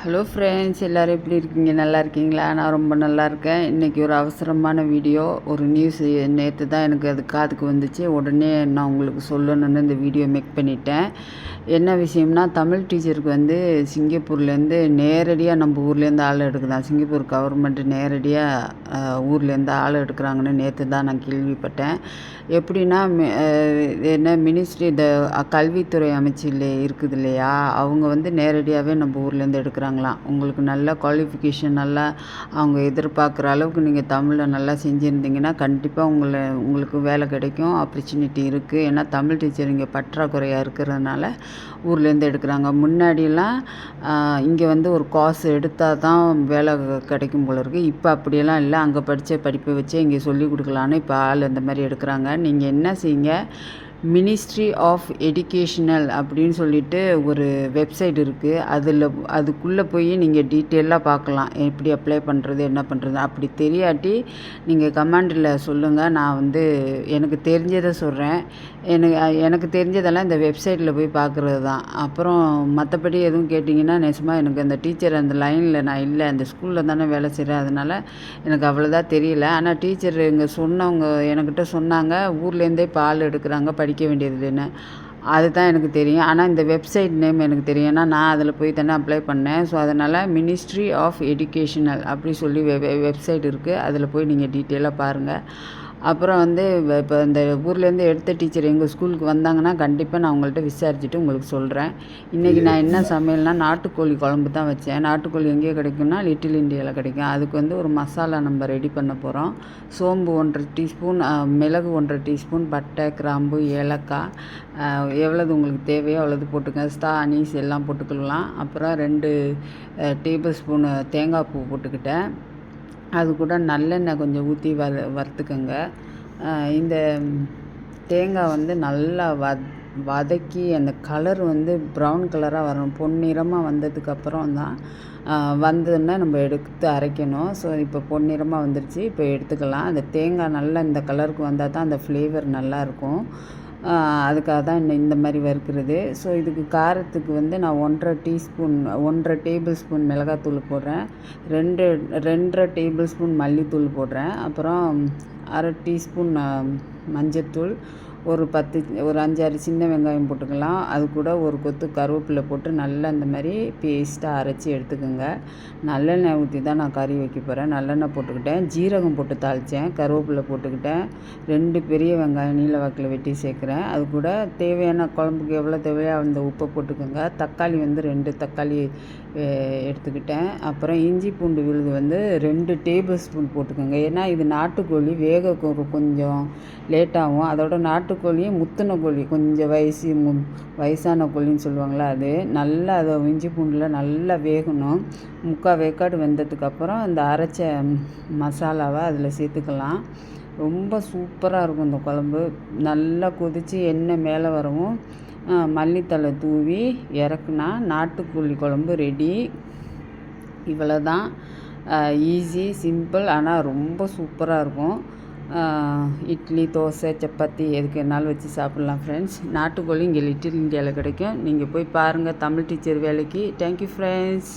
Hello friends எல்லோரும் எப்படி இருக்கீங்க? நல்லா இருக்கீங்களா? நான் ரொம்ப நல்லா இருக்கேன். இன்றைக்கி ஒரு அவசரமான வீடியோ ஒரு நியூஸ் நேற்று தான் எனக்கு அது காதுக்கு வந்துச்சு. உடனே நான் உங்களுக்கு சொல்லணும்னு இந்த வீடியோ மேக் பண்ணிட்டேன். என்ன விஷயம்னா தமிழ் டீச்சருக்கு வந்து சிங்கப்பூர்லேருந்து நேரடியாக நம்ம ஊர்லேருந்து ஆள் எடுக்குதான். சிங்கப்பூர் கவர்மெண்ட் நேரடியாக ஊர்லேருந்து ஆள் எடுக்கிறாங்கன்னு நேற்று தான் நான் கேள்விப்பட்டேன். எப்படின்னா என்ன மினிஸ்ட்ரி இந்த கல்வித்துறை அமைச்சில் இருக்குது இல்லையா அவங்க வந்து நேரடியாகவே நம்ம ஊர்லேருந்து எடுக்கிறாங்க. கேட்குறாங்களாம் உங்களுக்கு நல்ல குவாலிஃபிகேஷன் நல்லா அவங்க எதிர்பார்க்குற அளவுக்கு நீங்கள் தமிழில் நல்லா செஞ்சுருந்தீங்கன்னா கண்டிப்பாக உங்களை உங்களுக்கு வேலை கிடைக்கும் ஆப்பர்ச்சுனிட்டி இருக்குது ஏன்னா தமிழ் டீச்சர் இங்கே பற்றாக்குறையாக இருக்கிறதுனால ஊர்லேருந்து எடுக்கிறாங்க. முன்னாடியெல்லாம் இங்கே வந்து ஒரு காசு எடுத்தால் தான் வேலை கிடைக்கும் போல இருக்குது இப்போ அப்படியெல்லாம் இல்லை. அங்கே படித்த படிப்பை வச்சே இங்கே சொல்லி கொடுக்கலான்னு இப்போ ஆள் இந்த மாதிரி எடுக்கிறாங்க. நீங்கள் என்ன செய்யுங்க? மினிஸ்ட்ரி ஆஃப் எடிகேஷ்னல் அப்படின்னு சொல்லிட்டு ஒரு வெப்சைட் இருக்குது அதில் அதுக்குள்ளே போய் நீங்கள் டீட்டெயிலாக பார்க்கலாம். எப்படி அப்ளை பண்ணுறது என்ன பண்ணுறது அப்படி தெரியாட்டி நீங்கள் கமாண்டில் சொல்லுங்கள் நான் வந்து எனக்கு தெரிஞ்சதை சொல்கிறேன் எனக்கு எனக்கு தெரிஞ்சதெல்லாம் இந்த வெப்சைட்டில் போய் பார்க்குறது தான். அப்புறம் மற்றபடி எதுவும் கேட்டிங்கன்னா நிஜமாக எனக்கு அந்த டீச்சர் அந்த லைனில் நான் இல்லை. அந்த ஸ்கூலில் தானே வேலை செய்கிறேன் அதனால் எனக்கு அவ்வளோதான் தெரியல. ஆனால் டீச்சர் இங்கே சொன்னவங்க என்கிட்ட சொன்னாங்க. ஊர்லேருந்தே பால் எடுக்கிறாங்க படிக்க வேண்டியது இல்லைன்னு அதுதான் எனக்கு தெரியும். ஆனால் இந்த வெப்சைட் நேம் எனக்கு தெரியும். ஏன்னா நான் அதில் போய் தானே அப்ளை பண்ணேன். ஸோ அதனால் மினிஸ்ட்ரி ஆஃப் எஜுகேஷனல் அப்படி சொல்லி வெ வெப்சைட் இருக்குது அதில் போய் நீங்கள் டீட்டெயிலாக பாருங்கள் அப்புறம் வந்து இப்போ இந்த ஊர்லேருந்து எடுத்த டீச்சர் எங்கள் ஸ்கூலுக்கு வந்தாங்கன்னா கண்டிப்பாக நான் உங்கள்கிட்ட விசாரிச்சுட்டு உங்களுக்கு சொல்கிறேன் இன்றைக்கி நான் என்ன சமையல்னால் நாட்டுக்கோழி குழம்பு தான் வச்சேன். நாட்டுக்கோழி எங்கே கிடைக்கும்னா லிட்டில் இண்டியாவில் கிடைக்கும். அதுக்கு வந்து ஒரு மசாலா நம்ம ரெடி பண்ண போகிறோம் சோம்பு ஒன்றரை டீஸ்பூன் மிளகு ஒன்றரை டீஸ்பூன் பட்டை கிராம்பு ஏலக்காய் எவ்வளோது உங்களுக்கு தேவையோ அவ்வளோது போட்டுக்கங்க. ஸ்டா அனீஸ் எல்லாம் போட்டுக்கலாம். அப்புறம் ரெண்டு டேபிள் ஸ்பூனு தேங்காய் பூ போட்டுக்கிட்டேன். அது கூட நல்லெண்ணெய் கொஞ்சம் ஊற்றி வ வறுத்துக்கோங்க. இந்த தேங்காய் வந்து நல்லா வ வதக்கி அந்த கலர் வந்து ப்ரௌன் கலராக வரணும் பொன்னிறமாக வந்ததுக்கப்புறம் தான் வந்ததுன்னா நம்ம எடுத்து அரைக்கணும். ஸோ இப்போ பொன்னிறமாக வந்துருச்சு. இப்போ எடுத்துக்கலாம். அந்த தேங்காய் நல்லா இந்த கலருக்கு வந்தால் தான் அந்த ஃப்ளேவர் நல்லாயிருக்கும் அதுக்காக தான் இந்த இந்த மாதிரி வறுக்கிறது. ஸோ இதுக்கு காரத்துக்கு வந்து நான் ஒன்றரை டீஸ்பூன் ஒன்றரை டேபிள் ஸ்பூன் மிளகாத்தூள் போடுறேன். ரெண்டு ரெண்டரை டேபிள் ஸ்பூன் மல்லித்தூள் போடுறேன். அப்புறம் அரை டீஸ்பூன் மஞ்சத்தூள். ஒரு பத்து ஒரு அஞ்சாறு சின்ன வெங்காயம் போட்டுக்கலாம். அது கூட ஒரு கொத்து கருவேப்பிலை போட்டு நல்லா இந்த மாதிரி பேஸ்ட்டாக அரைச்சி எடுத்துக்கோங்க. நல்லெண்ணெய் ஊற்றி தான் நான் கறி வைக்க போகிறேன் நல்லெண்ணெய் போட்டுக்கிட்டேன். ஜீரகம் போட்டு தாளித்தேன் கருவேப்பிலை போட்டுக்கிட்டேன். ரெண்டு பெரிய வெங்காயம் நீல வாக்கில் வெட்டி சேர்க்குறேன். அது கூட தேவையான குழம்புக்கு எவ்வளோ தேவையோ அந்த உப்பை போட்டுக்கோங்க. தக்காளி வந்து ரெண்டு தக்காளி எடுத்துக்கிட்டேன். அப்புறம் இஞ்சி பூண்டு விழுது வந்து ரெண்டு டேபிள் ஸ்பூன் போட்டுக்கோங்க. ஏன்னா இது நாட்டுக்கோழி. வேக கொஞ்சம் லேட்டாகும். அதோட நாட்டுக்கோழியும் முத்தின கோழி கொஞ்சம் வயசு மு வயசான கோழின்னு சொல்லுவாங்களா அது. நல்லா அதை இஞ்சி பூண்டில் நல்லா வேகணும். முக்கால் வேக்காடு வெந்ததுக்கப்புறம் இந்த அரைச்ச மசாலாவை அதில் சேர்த்துக்கலாம். ரொம்ப சூப்பராக இருக்கும் இந்த குழம்பு. நல்லா கொதித்து எண்ணெய் மேலே வரவும் மல்லித்தழை தூவி இறக்குனா நாட்டுக்கோழி குழம்பு ரெடி. இவ்வளோ தான் ஈஸி சிம்பிள் ஆனால் ரொம்ப சூப்பராக இருக்கும். இட்லி தோசை சப்பாத்தி எதுக்கு என்னாலும் வச்சு சாப்பிட்லாம் ஃப்ரெண்ட்ஸ் நாட்டுக்கோழி இங்கே லிட்டில் இந்தியாவில் கிடைக்கும். நீங்கள் போய் பாருங்கள் தமிழ் டீச்சர் வேலைக்கு. Thank you friends